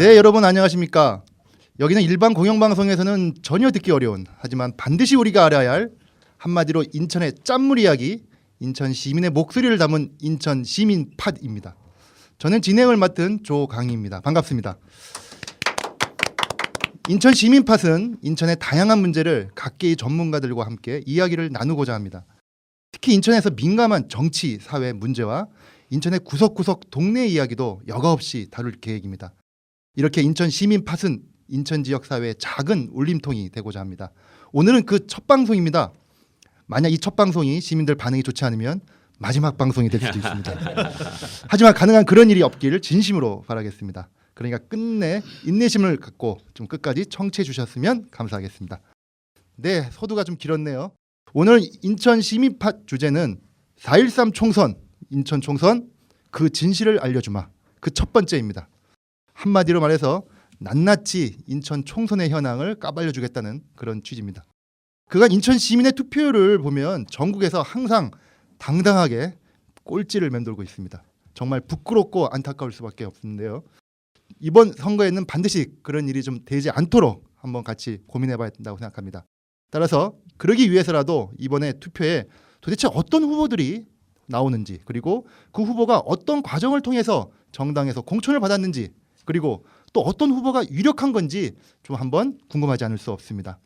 네, 여러분 안녕하십니까? 여기는 일반 공영방송에서는 전혀 듣기 어려운 하지만 반드시 우리가 알아야 할 한마디로 인천의 짠물 이야기, 인천 시민의 목소리를 담은 인천 시민 팟입니다. 저는 진행을 맡은 조강희입니다. 반갑습니다. 인천 시민 팟은 인천의 다양한 문제를 각계의 전문가들과 함께 이야기를 나누고자 합니다. 특히 인천에서 민감한 정치, 사회 문제와 인천의 구석구석 동네 이야기도 여과 없이 다룰 계획입니다. 이렇게 인천 시민 팟은 인천 지역 사회의 작은 울림통이 되고자 합니다. 오늘은 그 첫 방송입니다. 만약 이 첫 방송이 시민들 반응이 좋지 않으면 마지막 방송이 될 수도 있습니다. 하지만 가능한 그런 일이 없기를 진심으로 바라겠습니다. 그러니까 끝내 인내심을 갖고 좀 끝까지 청취해 주셨으면 감사하겠습니다. 네, 소두가 좀 길었네요. 오늘 인천 시민팟 주제는 4.13 총선, 인천 총선 그 진실을 알려주마. 그 첫 번째입니다. 한마디로 말해서 낱낱이 인천 총선의 현황을 까발려 주겠다는 그런 취지입니다. 그간 인천 시민의 투표율을 보면 전국에서 항상 당당하게 꼴찌를 맴돌고 있습니다. 정말 부끄럽고 안타까울 수밖에 없는데요. 이번 선거에는 반드시 그런 일이 좀 되지 않도록 한번 같이 고민해 봐야 된다고 생각합니다. 따라서 그러기 위해서라도 이번에 투표에 도대체 어떤 후보들이 나오는지 그리고 그 후보가 어떤 과정을 통해서 정당에서 공천을 받았는지 그리고 또 어떤 후보가 유력한 건지 좀 한번 궁금하지 않을 수 없습니다.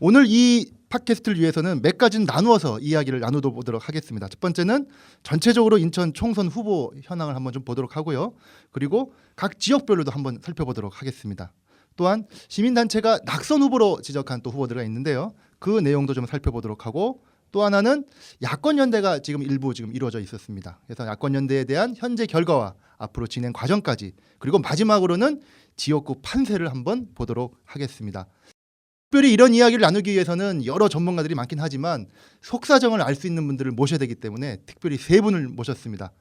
오늘 이 팟캐스트를 위해서는 몇 가지는 나누어서 이야기를 나누어 보도록 하겠습니다. 첫 번째는 전체적으로 인천 총선 후보 현황을 한번 좀 보도록 하고요. 그리고 각 지역별로도 한번 살펴보도록 하겠습니다. 또한 시민단체가 낙선 후보로 지적한 또 후보들이 있는데요. 그 내용도 좀 살펴보도록 하고 또 하나는 야권 연대가 지금 일부 지금 이루어져 있었습니다. 그래서 야권 연대에 대한 현재 결과와 앞으로 진행 과정까지 그리고 마지막으로는 지역구 판세를 한번 보도록 하겠습니다. 특별히 이런 이야기를 나누기 위해서는 여러 전문가들이 많긴 하지만 속사정을 알 수 있는 분들을 모셔야 되기 때문에 특별히 세 분을 모셨습니다.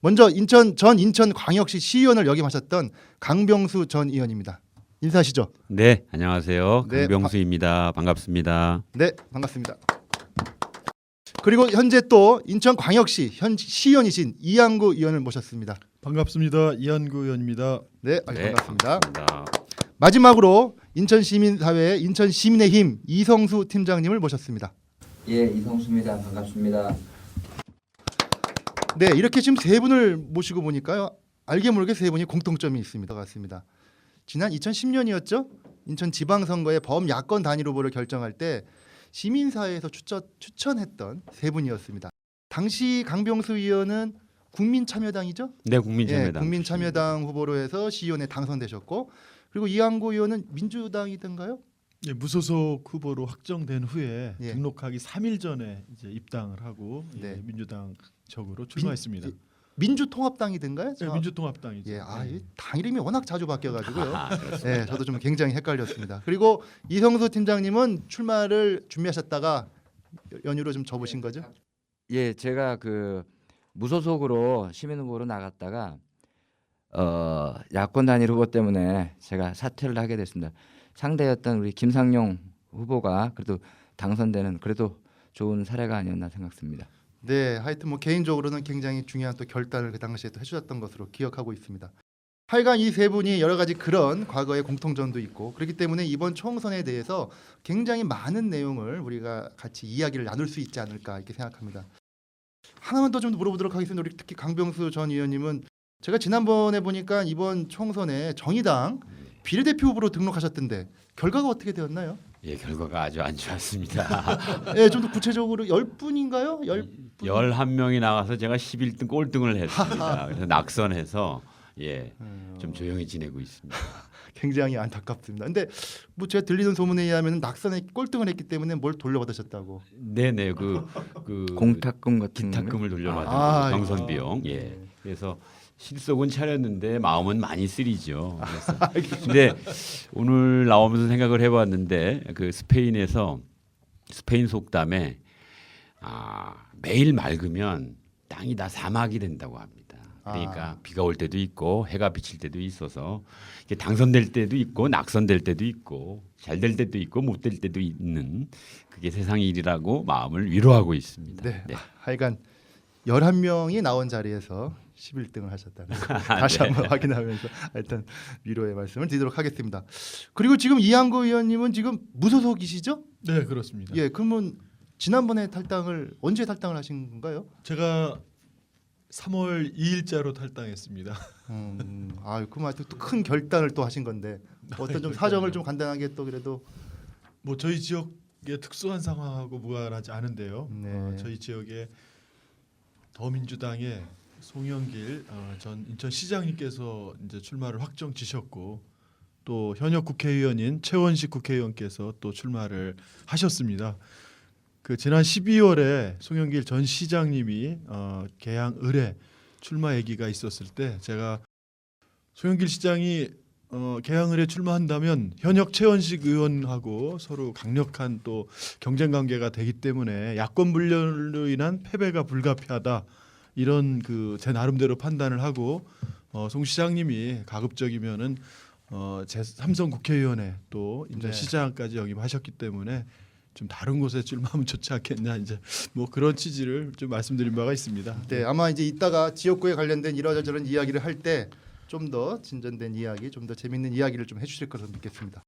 먼저 인천 전 인천광역시 시의원을 역임하셨던 강병수 전 의원입니다. 인사하시죠. 네, 안녕하세요. 네, 강병수입니다. 반갑습니다. 네, 반갑습니다. 그리고 현재 또 인천광역시 현 시의원이신 이양구 의원을 모셨습니다. 반갑습니다. 이한구 의원입니다. 네, 아주 네, 반갑습니다. 반갑습니다. 마지막으로 인천 시민사회 인천 시민의 힘 이성수 팀장님을 모셨습니다. 예, 이성수입니다. 반갑습니다. 네, 이렇게 지금 세 분을 모시고 보니까요. 알게 모르게 세 분이 공통점이 있습니다. 같습니다. 지난 2010년이었죠. 인천 지방선거의 범야권 단일 후보를 결정할 때 시민사회에서 추천, 추천했던 세 분이었습니다. 당시 강병수 의원은 국민참여당이죠. 네, 국민참여당. 예, 국민참여당 후보로 해서 시의원에 당선되셨고 그리고 이한구 의원은 민주당이던가요? 예, 무소속 후보로 확정된 후에 예. 등록하기 3일 전에 이제 입당을 하고 네. 예, 민주당 적으로 출마했습니다. 민- 민주통합당이던가요? 예, 민주통합당이죠. 예, 아, 예. 이당 이름이 워낙 자주 바뀌어가지고요. 아. 네, 저도 좀 굉장히 헷갈렸습니다. 그리고 이성수 팀장님은 출마를 준비하셨다가 연유로 좀 접으신 거죠? 예, 제가 그 무소속으로 시민 후보로 나갔다가 어, 야권 단일 후보 때문에 제가 사퇴를 하게 됐습니다. 상대였던 우리 김상용 후보가 그래도 당선되는 그래도 좋은 사례가 아니었나 생각합니다. 네, 하여튼 뭐 개인적으로는 굉장히 중요한 또 결단을 그 당시에 또 해주셨던 것으로 기억하고 있습니다. 하여간 이 세 분이 여러 가지 그런 과거의 공통점도 있고 그렇기 때문에 이번 총선에 대해서 굉장히 많은 내용을 우리가 같이 이야기를 나눌 수 있지 않을까 이렇게 생각합니다. 하나만 더 좀 물어보도록 하겠습니다. 우리 특히 강병수 전 의원님은 제가 지난번에 보니까 이번 총선에 정의당 비례대표 후보로 등록하셨던데 결과가 어떻게 되었나요? 예, 결과가 아주 안 좋았습니다. 예, 좀 더 구체적으로 열 분인가요? 열 분? 11명이 나가서 제가 11등 꼴등을 했습니다. 그래서 낙선해서 예, 음, 좀 조용히 지내고 있습니다. 굉장히 안타깝습니다. 근데 뭐 제가 들리던 소문에 의하면 낙선에 꼴등을 했기 때문에 뭘 돌려받으셨다고. 네, 네. 그 그 공탁금 같은 거. 기탁금을 돌려받은 아, 거, 경선 비용. 예. 그래서 실속은 차렸는데 마음은 많이 쓰리죠. 그래서 근데 오늘 나오면서 생각을 해봤는데 그 스페인에서 스페인 속담에 아, 매일 맑으면 땅이 다 사막이 된다고 합니다. 그러니까 아. 비가 올 때도 있고 해가 비칠 때도 있어서 이게 당선될 때도 있고 낙선될 때도 있고 잘 될 때도 있고 못 될 때도 있는 그게 세상 일이라고 마음을 위로하고 있습니다. 네. 하여간 11명이 나온 자리에서 11등을 하셨다는 거 다시 한번 확인하면서 일단 위로의 말씀을 드리도록 하겠습니다. 그리고 지금 이한구 의원님은 지금 무소속이시죠? 네 그렇습니다. 예, 그러면 지난번에 탈당을 언제 탈당을 하신 건가요? 제가 3월 2일자로 탈당했습니다. 음, 아, 그만 또큰 결단을 또 하신 건데 어떤 좀 사정을 좀 간단하게 또 그래도 뭐 저희 지역의 특수한 상황하고 무관하지 않은데요. 네. 어, 저희 지역에 더민주당의 송영길 어, 전 인천시장님께서 이제 출마를 확정 지셨고 또 현역 국회의원인 최원식 국회의원께서 또 출마를 하셨습니다. 그 지난 12월에 송영길 전 시장님이 어, 개항 을에 출마 얘기가 있었을 때 제가 송영길 시장이 어, 개항을에 출마한다면 현역 최원식 의원하고 서로 강력한 또 경쟁 관계가 되기 때문에 야권 분열로 인한 패배가 불가피하다 이런 그 제 나름대로 판단을 하고 어, 송 시장님이 가급적이면은 어, 제 삼성 국회의원에 또 이제 네. 시장까지 영입하셨기 때문에 좀 다른 곳에 출마하면 좋지 않겠냐 이제 뭐 그런 취지를 좀 말씀드린 바가 있습니다. 네, 아마 이제 이따가 지역구에 관련된 이러저런 이야기를 할 때 좀 더 진전된 이야기, 좀 더 재밌는 이야기를 좀 해주실 것으로 믿겠습니다.